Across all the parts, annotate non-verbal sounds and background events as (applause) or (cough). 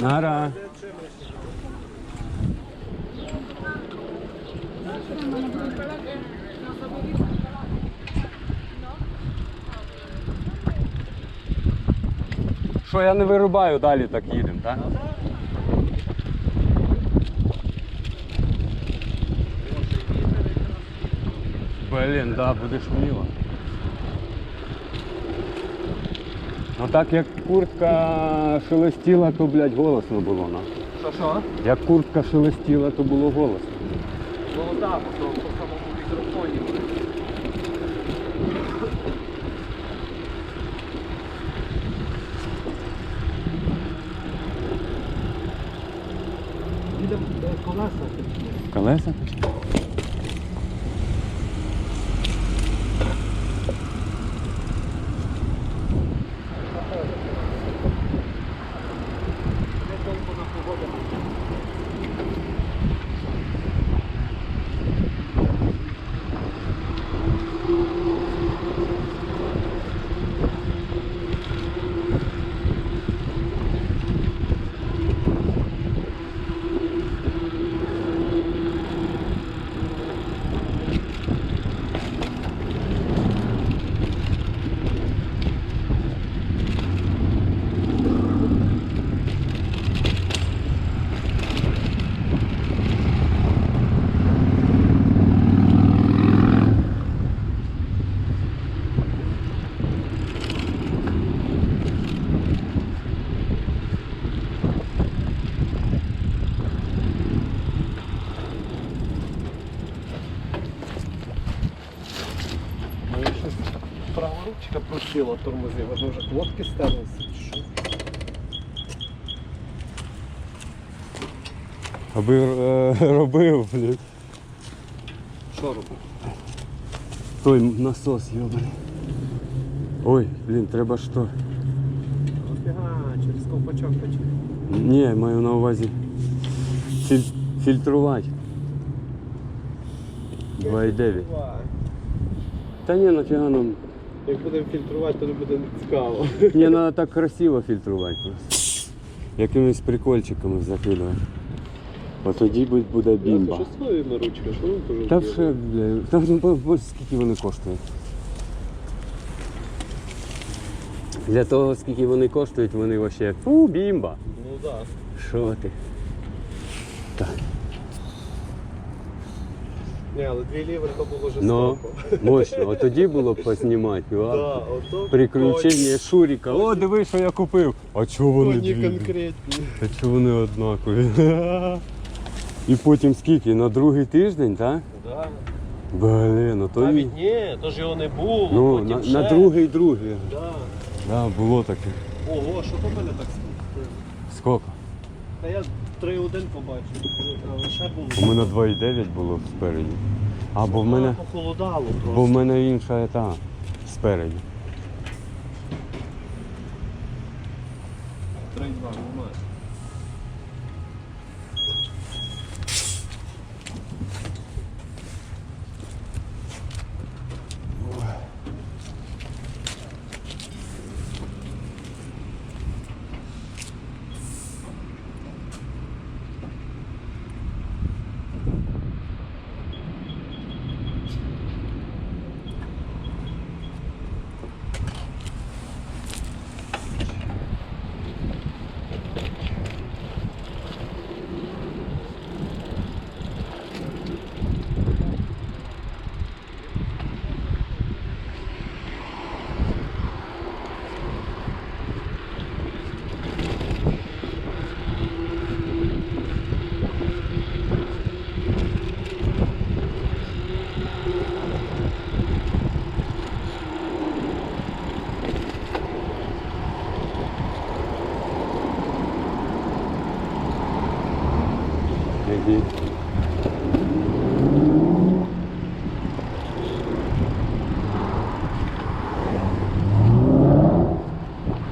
Нара. Що я не вирубаю, далі так їдемо, так? Блін, да, буде шуміло. Ну так як куртка шелестіла, то, блядь, голосно було нам. Що що? Як куртка шелестіла, то було голосно. Ну так, по, самому мікрофоні. Їде колеса. Колеса? Права ручка просила тормозив, а може лодки стерлися. Аби е, (laughs) робив, блядь. Що робити? Той насос, йобаний. Ой, блін, треба що? Ага, через ковпачок качає. Ні, маю на увазі філь- фільтрувати. 2,9. Та ні, нафіга нам. Як будемо фільтрувати, то не буде цікаво. Ні, треба так красиво фільтрувати просто. Якимись прикольчиками закидувати. От тоді буде бімба. Що? Що? Та все, бля, та ну, скільки вони коштують. Для того, скільки вони коштують, вони вообще фу, бімба. Ну так. Що ти? Так. Ні, але дві лівер то було Ну, жорстоко. (laughs) мощно. От тоді було б познімати. Да, а? ото Приключення Шуріка. О, диви, що я купив. А чого вони Коні дві? конкретні. Та чого вони однакові? (laughs) І потім скільки? На другий тиждень, так? Да. Блін, ну то ні. Навіть ні, то ж його не було. Ну, потім на, ще. на другий другий. Да. Да, було таке. Ого, що то мене так Скільки? Та я 3-1 побачив, але ще було. У мене 2,9 було спереді. А, бо в мене, похолодало бо в мене інша та спереді. 3-2, нормально.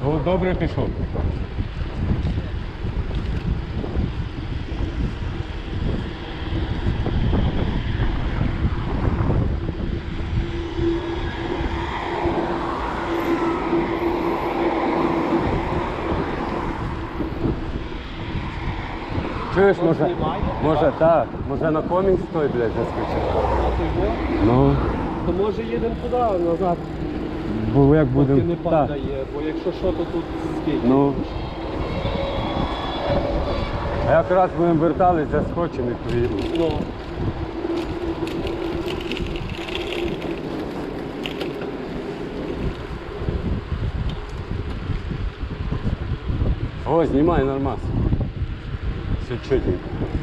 О, добре пішов. Чуєш, може, може так, може на комінг стой, блядь, заскочив. Ну, То може їдемо туди, назад, бо як поки будемо. не Так. падає, бо якщо що, то тут скільки. Ну. А якраз будемо вертались, заскочимо і поїдемо. Ну. О, знімай нормас. Все чотенько.